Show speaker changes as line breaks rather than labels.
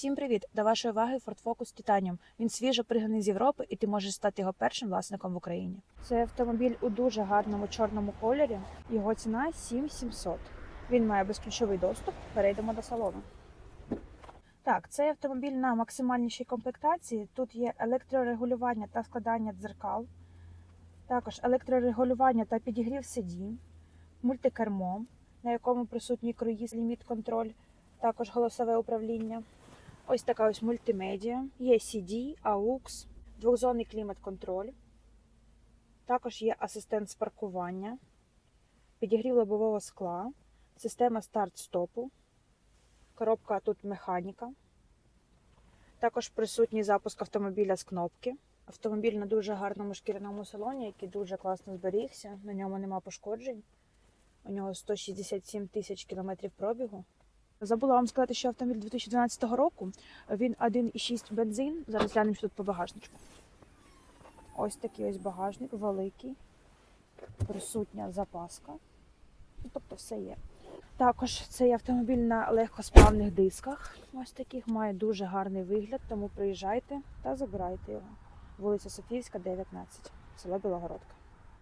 Всім привіт! До вашої уваги Ford Focus Titanium. Він свіжо пригнаний з Європи, і ти можеш стати його першим власником в Україні. Це автомобіль у дуже гарному чорному кольорі. Його ціна 7700. Він має безключовий доступ. Перейдемо до салону. Так, цей автомобіль на максимальнішій комплектації. Тут є електрорегулювання та складання дзеркал, також електрорегулювання та підігрів сидінь, мультикермо, на якому присутній круїз ліміт контроль, також голосове управління. Ось така ось мультимедіа, є CD, AUX, двохзонний клімат-контроль. Також є асистент з паркування, підігрів лобового скла, система старт-стопу, коробка тут механіка. Також присутній запуск автомобіля з кнопки. Автомобіль на дуже гарному шкіряному салоні, який дуже класно зберігся. На ньому нема пошкоджень. У нього 167 тисяч кілометрів пробігу. Забула вам сказати, що автомобіль 2012 року. Він 1,6 бензин. Зараз глянемо, що тут по багажничку. Ось такий ось багажник, великий, присутня запаска. Ну, Тобто все є. Також цей автомобіль на легкосплавних дисках. Ось таких має дуже гарний вигляд, тому приїжджайте та забирайте його. Вулиця Софіївська, 19, село Білогородка.